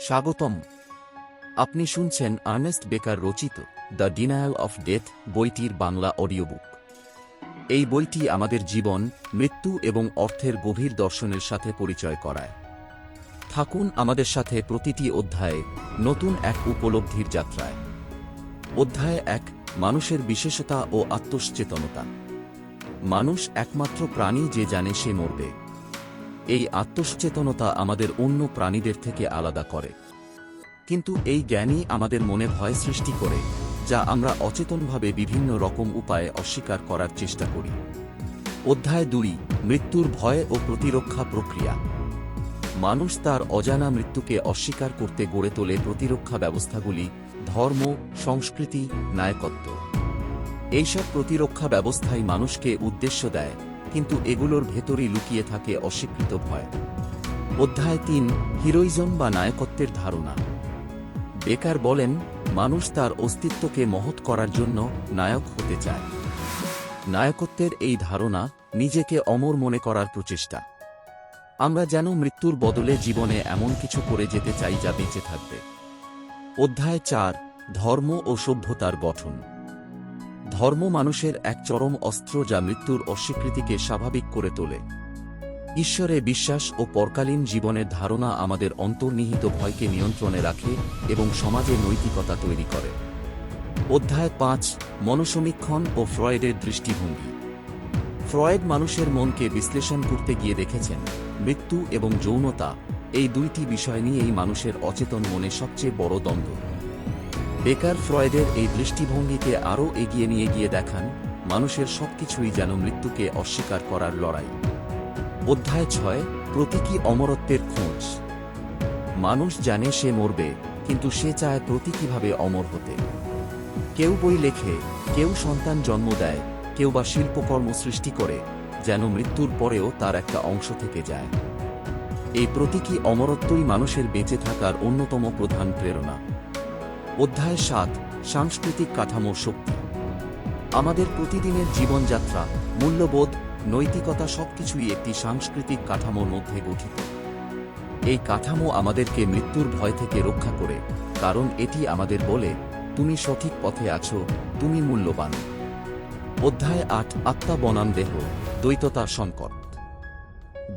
স্বাগতম। আপনি শুনছেন আর্নেস্ট বেকার রচিত দ্য ডিনায়াল অফ ডেথ বইটির বাংলা অডিওবুক। এই বইটি আমাদের জীবন, মৃত্যু এবং অর্থের গভীর দর্শনের সাথে পরিচয় করায়। থাকুন আমাদের সাথে প্রতিটি অধ্যায়ে নতুন এক উপলব্ধির যাত্রায়। অধ্যায় এক, মানুষের বিশেষতা ও আত্মসচেতনতা। মানুষ একমাত্র প্রাণী যে জানে সে মরবে। এই আত্মসচেতনতা আমাদের অন্য প্রাণীদের থেকে আলাদা করে। কিন্তু এই জ্ঞানই আমাদের মনে ভয় সৃষ্টি করে, যা আমরা অচেতনভাবে বিভিন্ন রকম উপায়ে অস্বীকার করার চেষ্টা করি। অধ্যায় দুই, মৃত্যুর ভয় ও প্রতিরক্ষা প্রক্রিয়া। মানুষ তার অজানা মৃত্যুকে অস্বীকার করতে গড়ে তোলে প্রতিরক্ষা ব্যবস্থাগুলি, ধর্ম, সংস্কৃতি, নায়কত্ব। এইসব প্রতিরক্ষা ব্যবস্থাই মানুষকে উদ্দেশ্য দেয় কিন্তু এগুলোর ভেতরই লুকিয়ে থাকে অস্বীকৃত ভয়। অধ্যায় তিন, হিরোইজম বা নায়কত্বের ধারণা। বেকার বলেন, মানুষ তার অস্তিত্বকে মহৎ করার জন্য নায়ক হতে চায়। নায়কত্বের এই ধারণা নিজেকে অমর মনে করার প্রচেষ্টা। আমরা যেন মৃত্যুর বদলে জীবনে এমন কিছু করে যেতে চাই যা বেঁচে থাকবে। অধ্যায় চার, ধর্ম ও সভ্যতার গঠন। ধর্ম মানুষের এক চরম অস্ত্র যা মৃত্যুর অস্বীকৃতিকে স্বাভাবিক করে তোলে। ঈশ্বরে বিশ্বাস ও পরকালীন জীবনের ধারণা আমাদের অন্তর্নিহিত ভয়কে নিয়ন্ত্রণে রাখে এবং সমাজে নৈতিকতা তৈরি করে। অধ্যায় পাঁচ মনসমীক্ষণ ও ফ্রয়েডের দৃষ্টিভঙ্গি। ফ্রয়েড মানুষের মনকে বিশ্লেষণ করতে গিয়ে দেখেছেন, মৃত্যু এবং যৌনতা এই দুইটি বিষয় নিয়েই মানুষের অচেতন মনে সবচেয়ে বড় দ্বন্দ্ব। বেকার ফ্রয়েডের এই দৃষ্টিভঙ্গিকে আরও এগিয়ে নিয়ে গিয়ে দেখান, মানুষের সবকিছুই যেন মৃত্যুকে অস্বীকার করার লড়াই। অধ্যায় ছয়, প্রতীকী অমরত্বের খোঁজ। মানুষ জানে সে মরবে, কিন্তু সে চায় প্রতীকীভাবে অমর হতে। কেউ বই লেখে, কেউ সন্তান জন্ম দেয়, কেউ বা শিল্পকর্ম সৃষ্টি করে, যেন মৃত্যুর পরেও তার একটা অংশ থেকে যায়। এই প্রতীকী অমরত্বই মানুষের বেঁচে থাকার অন্যতম প্রধান প্রেরণা। অধ্যায় সাত, সাংস্কৃতিক কাঠামো শক্তি। আমাদের প্রতিদিনের জীবনযাত্রা, মূল্যবোধ, নৈতিকতা সবকিছুই একটি সাংস্কৃতিক কাঠামোর মধ্যে গঠিত। এই কাঠামো আমাদেরকে মৃত্যুর ভয় থেকে রক্ষা করে, কারণ এটি আমাদের বলে, তুমি সঠিক পথে আছো, তুমি মূল্যবান। অধ্যায় আট, আত্মা বনাম দেহ, দ্বৈততা সংকট।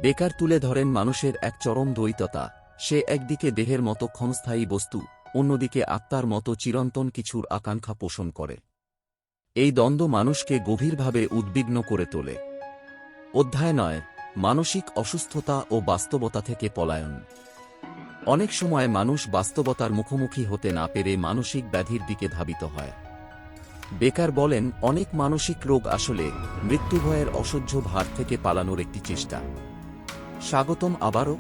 বেকার তুলে ধরেন মানুষের এক চরম দ্বৈততা, সে একদিকে দেহের মতো ক্ষণস্থায়ী বস্তু অন্যদিকে আত্মার মতো চিরন্তন কিছুর আকাঙ্ক্ষা পোষণ করে। এই দ্বন্দ্ব মানুষকে গভীরভাবে উদ্বিগ্ন করে তোলে। অধ্যায় নয়, মানসিক অসুস্থতা ও বাস্তবতা থেকে পলায়ন। অনেক সময় মানুষ বাস্তবতার মুখোমুখি হতে না পেরে মানসিক ব্যাধির দিকে ধাবিত হয়। বেকার বলেন, অনেক মানসিক রোগ আসলে মৃত্যুভয়ের অসহ্য ভার থেকে পালানোর একটি চেষ্টা। স্বাগতম আবারও।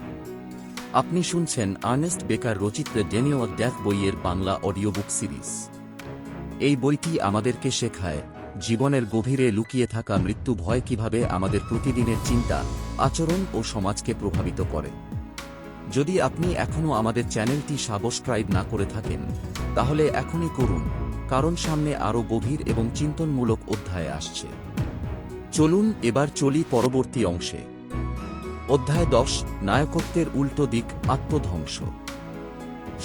আপনি শুনছেন আর্নেস্ট বেকার রচিত ডেনিও ড্যাথ বইয়ের বাংলা অডিওবুক সিরিজ। এই বইটি আমাদেরকে শেখায়, জীবনের গভীরে লুকিয়ে থাকা মৃত্যু ভয় কীভাবে আমাদের প্রতিদিনের চিন্তা, আচরণ ও সমাজকে প্রভাবিত করে। যদি আপনি এখনও আমাদের চ্যানেলটি সাবস্ক্রাইব না করে থাকেন, তাহলে এখনই করুন, কারণ সামনে আরও গভীর এবং চিন্তনমূলক অধ্যায় আসছে। চলুন এবার চলি পরবর্তী অংশে। অধ্যায় দশ, নায়কত্বের উল্টো দিক আত্মধ্বংস।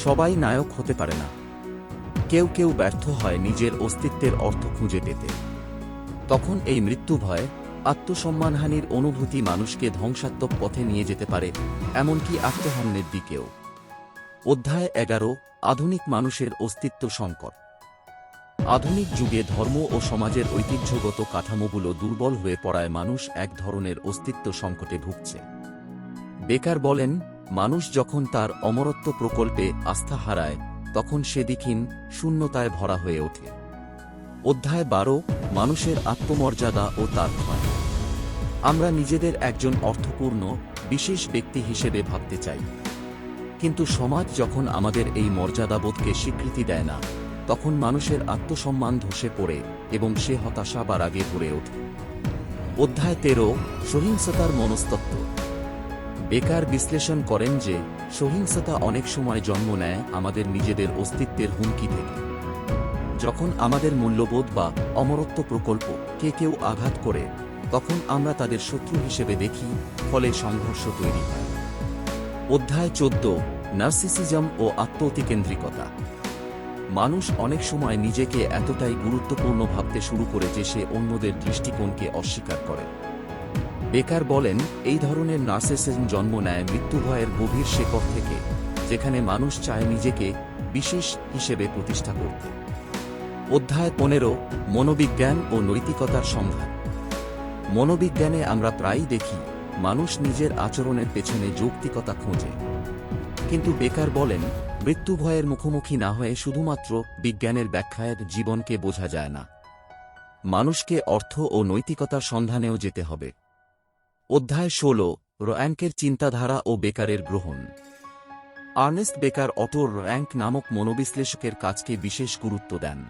সবাই নায়ক হতে পারে না। কেউ কেউ ব্যর্থ হয় নিজের অস্তিত্বের অর্থ খুঁজে পেতে। তখন এই মৃত্যু ভয়, আত্মসম্মানহানির অনুভূতি মানুষকে ধ্বংসাত্মক পথে নিয়ে যেতে পারে, এমনকি আত্মহন্যের দিকেও। অধ্যায় এগারো, আধুনিক মানুষের অস্তিত্ব সংকট। আধুনিক যুগে ধর্ম ও সমাজের ঐতিহ্যগত কাঠামোগুলো দুর্বল হয়ে পড়ায় মানুষ এক ধরনের অস্তিত্ব সংকটে ভুগছে। বেকার বলেন, মানুষ যখন তার অমরত্ব প্রকল্পে আস্থা হারায়, তখন সে দিকিন শূন্যতায় ভরা হয়ে ওঠে। অধ্যায় বারো, মানুষের আত্মমর্যাদা ও তার ভয়। আমরা নিজেদের একজন অর্থপূর্ণ, বিশেষ ব্যক্তি হিসেবে ভাবতে চাই। কিন্তু সমাজ যখন আমাদের এই মর্যাদাবোধকে স্বীকৃতি দেয় না, তখন মানুষের আত্মসম্মান ধসে পড়ে এবং সে হতাশা বা রাগে ভরে ওঠে। অধ্যায় তেরো, সহিংসতার মনস্তত্ত্ব। বেকার বিশ্লেষণ করেন যে, সহিংসতা অনেক সময় জন্ম নেয় আমাদের নিজেদের অস্তিত্বের হুমকি থেকে। যখন আমাদের মূল্যবোধ বা অমরত্ব প্রকল্প কে কেউ আঘাত করে, তখন আমরা তাদের শত্রু হিসেবে দেখি, ফলে সংঘর্ষ তৈরি হয়। অধ্যায় চোদ্দ, নার্সিসিজম ও আত্মতিকেন্দ্রিকতা। মানুষ অনেক সময় নিজেকে এতটাই গুরুত্বপূর্ণ ভাবতে শুরু করে যে সে অন্যদের দৃষ্টিকোণকে অস্বীকার করে। বেকার বলেন, এই ধরনের নার্সিসিজম জন্ম নেয় মৃত্যুভয়ের গভীর শেকড় থেকে, যেখানে মানুষ চায় নিজেকে বিশেষ হিসেবে প্রতিষ্ঠা করতে। অধ্যায় পনেরো, মনোবিজ্ঞান ও নৈতিকতার সন্ধান মনোবিজ্ঞানে আমরা প্রায়ই দেখি, মানুষ নিজের আচরণের পেছনে যৌক্তিকতা খোঁজে। কিন্তু বেকার বলেন, মৃত্যু ভয়ের মুখোমুখি না হয়ে শুধুমাত্র বিজ্ঞানের ব্যাখ্যায় জীবনকে বোঝা যায় না। মানুষকে অর্থ ও নৈতিকতার সন্ধানেও যেতে হবে। অধ্যায় ষোল রয়্যাঙ্কের চিন্তাধারা ও বেকারের গ্রহণ। আর্নেস্ট বেকার অটো র্যাঙ্ক নামক মনোবিশ্লেষকের কাজকে বিশেষ গুরুত্ব দেন।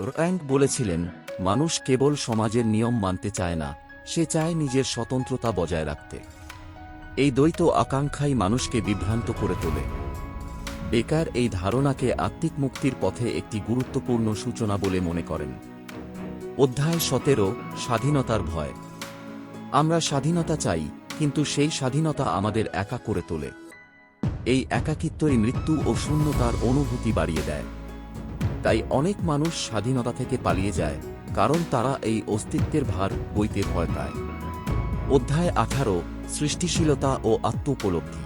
রয়্যাঙ্ক বলেছিলেন, মানুষ কেবল সমাজের নিয়ম মানতে চায় না, সে চায় নিজের স্বতন্ত্রতা বজায় রাখতে। এই দ্বৈত আকাঙ্ক্ষাই মানুষকে বিভ্রান্ত করে তোলে। বেকার এই ধারণাকে আত্মিক মুক্তির পথে একটি গুরুত্বপূর্ণ সূচনা বলে মনে করেন। অধ্যায় সতেরো, স্বাধীনতার ভয়। আমরা স্বাধীনতা চাই, কিন্তু সেই স্বাধীনতা আমাদের একা করে তোলে। এই একাকিত্বই মৃত্যু ও শূন্যতার অনুভূতি বাড়িয়ে দেয়। তাই অনেক মানুষ স্বাধীনতা থেকে পালিয়ে যায়, কারণ তারা এই অস্তিত্বের ভার বইতে ভয় পায়। অধ্যায় আঠারো, সৃষ্টিশীলতা ও আত্মোপলব্ধি।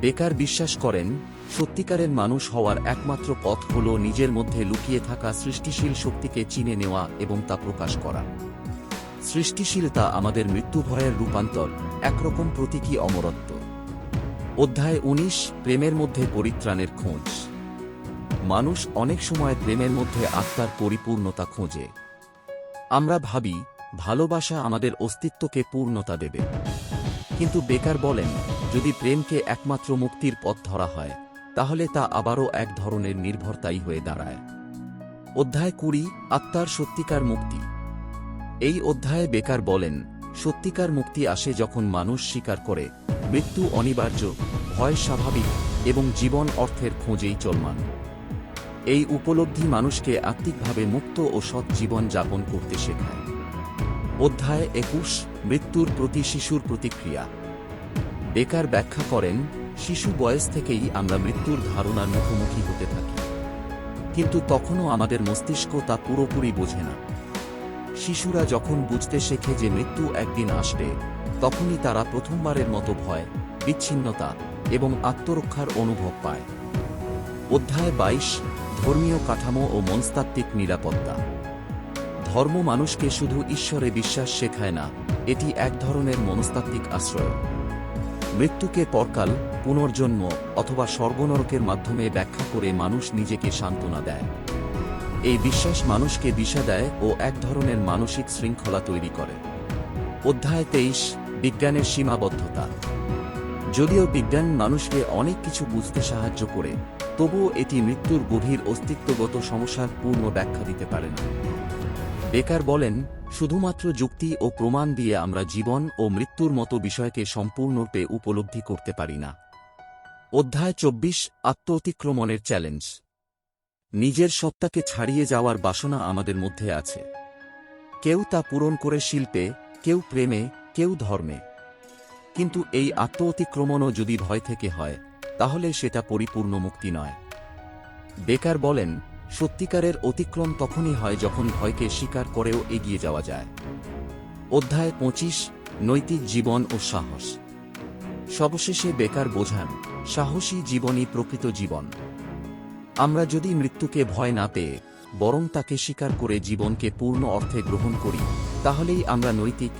বেকার বিশ্বাস করেন, সত্যিকারের মানুষ হওয়ার একমাত্র পথ হল নিজের মধ্যে লুকিয়ে থাকা সৃষ্টিশীল শক্তিকে চিনে নেওয়া এবং তা প্রকাশ করা। সৃষ্টিশীলতা আমাদের মৃত্যু ভয়ের রূপান্তর, একরকম প্রতীকী অমরত্ব। অধ্যায় উনিশ, প্রেমের মধ্যে পরিত্রাণের খোঁজ। মানুষ অনেক সময় প্রেমের মধ্যে আত্মার পরিপূর্ণতা খোঁজে। আমরা ভাবি, ভালোবাসা আমাদের অস্তিত্বকে পূর্ণতা দেবে। কিন্তু বেকার বলেন, যদি প্রেমকে একমাত্র মুক্তির পথ ধরা হয়, তাহলে তা আবারও এক ধরনের নির্ভরতাই হয়ে দাঁড়ায়। অধ্যায় কুড়ি, আত্মার সত্যিকার মুক্তি। এই অধ্যায়ে বেকার বলেন, সত্যিকার মুক্তি আসে যখন মানুষ স্বীকার করে, মৃত্যু অনিবার্য, ভয় স্বাভাবিক এবং জীবন অর্থের খোঁজেই চলমান। এই উপলব্ধি মানুষকে আত্মিকভাবে মুক্ত ও সৎ জীবন যাপন করতে শেখায়। অধ্যায় একুশ, মৃত্যুর প্রতি শিশুর প্রতিক্রিয়া। বেকার ব্যাখ্যা করেন, শিশু বয়স থেকেই আমরা মৃত্যুর ধারণার মুখোমুখি হতে থাকি। কিন্তু তখনও আমাদের মস্তিষ্ক তা পুরোপুরি বোঝে না। শিশুরা যখন বুঝতে শেখে যে মৃত্যু একদিন আসবে, তখনই তারা প্রথমবারের মতো ভয়, বিচ্ছিন্নতা এবং আত্মরক্ষার অনুভব পায়। অধ্যায় বাইশ, ধর্মীয় কাঠামো ও মনস্তাত্ত্বিক নিরাপত্তা। ধর্ম মানুষকে শুধু ঈশ্বরে বিশ্বাস শেখায় না, এটি এক ধরনের মনস্তাত্ত্বিক আশ্রয়। মৃত্যুকে পরকাল, পুনর্জন্ম অথবা স্বর্গনরকের মাধ্যমে ব্যাখ্যা করে মানুষ নিজেকে সান্ত্বনা দেয়। এই বিশ্বাস মানুষকে দিশা দেয় ও এক ধরনের মানসিক শৃঙ্খলা তৈরি করে। অধ্যায় তেইশ, বিজ্ঞানের সীমাবদ্ধতা। যদিও বিজ্ঞান মানুষকে অনেক কিছু বুঝতে সাহায্য করে, তবুও এটি মৃত্যুর গভীর অস্তিত্বগত সমস্যার পূর্ণ ব্যাখ্যা দিতে পারে না। বেকার বলেন, শুধুমাত্র যুক্তি ও প্রমাণ দিয়ে আমরা জীবন ও মৃত্যুর মতো বিষয়কে সম্পূর্ণরূপে উপলব্ধি করতে পারি না। অধ্যায় চব্বিশ আত্ম অতিক্রমণের চ্যালেঞ্জ। নিজের সত্তাকে ছাড়িয়ে যাওয়ার বাসনা আমাদের মধ্যে আছে। কেউ তা পূরণ করে শিল্পে, কেউ প্রেমে, কেউ ধর্মে। কিন্তু এই আত্ম অতিক্রমণও যদি ভয় থেকে হয়, তাহলে সেটা পরিপূর্ণ মুক্তি নয়। বেকার বলেন, সত্যিকারের অতিক্রম তখনই হয় যখন ভয়কে স্বীকার করেও এগিয়ে যাওয়া যায়। অধ্যায় পঁচিশ, নৈতিক জীবন ও সাহস। সবশেষে বেকার বোঝান, সাহসী জীবনই প্রকৃত জীবন। আমরা যদি মৃত্যুকে ভয় না পেয়ে, বরং তাকে স্বীকার করে জীবনকে পূর্ণ অর্থে গ্রহণ করি, তাহলেই আমরা নৈতিক,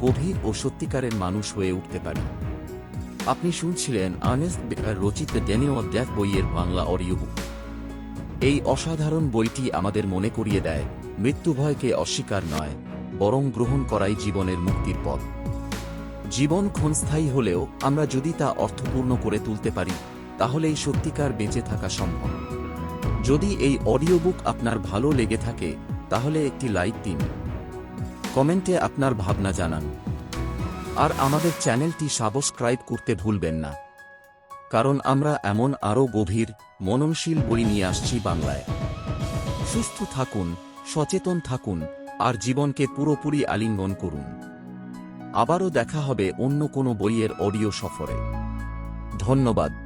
গভীর ও সত্যিকারের মানুষ হয়ে উঠতে পারি। আপনি শুনছিলেন আর্নেস্ট বেকার রচিত ড্যানিও ড্যাক বইয়ের বাংলা অডিও বুক এই অসাধারণ বইটি আমাদের মনে করিয়ে দেয়, মৃত্যু ভয়কে অস্বীকার নয়, বরং গ্রহণ করাই জীবনের মুক্তির পথ। জীবন ক্ষণস্থায়ী হলেও আমরা যদি তা অর্থপূর্ণ করে তুলতে পারি, তাহলেই সত্যিকার বেঁচে থাকা সম্ভব। যদি এই অডিও বুক আপনার ভালো লেগে থাকে, তাহলে একটি লাইক দিন। কমেন্টে আপনার ভাবনা জানান। আর আমাদের চ্যানেলটি সাবস্ক্রাইব করতে ভুলবেন না। কারণ আমরা এমন আরও গভীর, মননশীল বই নিয়ে আসছি বাংলায়। সুস্থ থাকুন, সচেতন থাকুন, আর জীবনকে পুরোপুরি আলিঙ্গন করুন। আবারও দেখা হবে অন্য কোনো বইয়ের অডিও সফরে। ধন্যবাদ।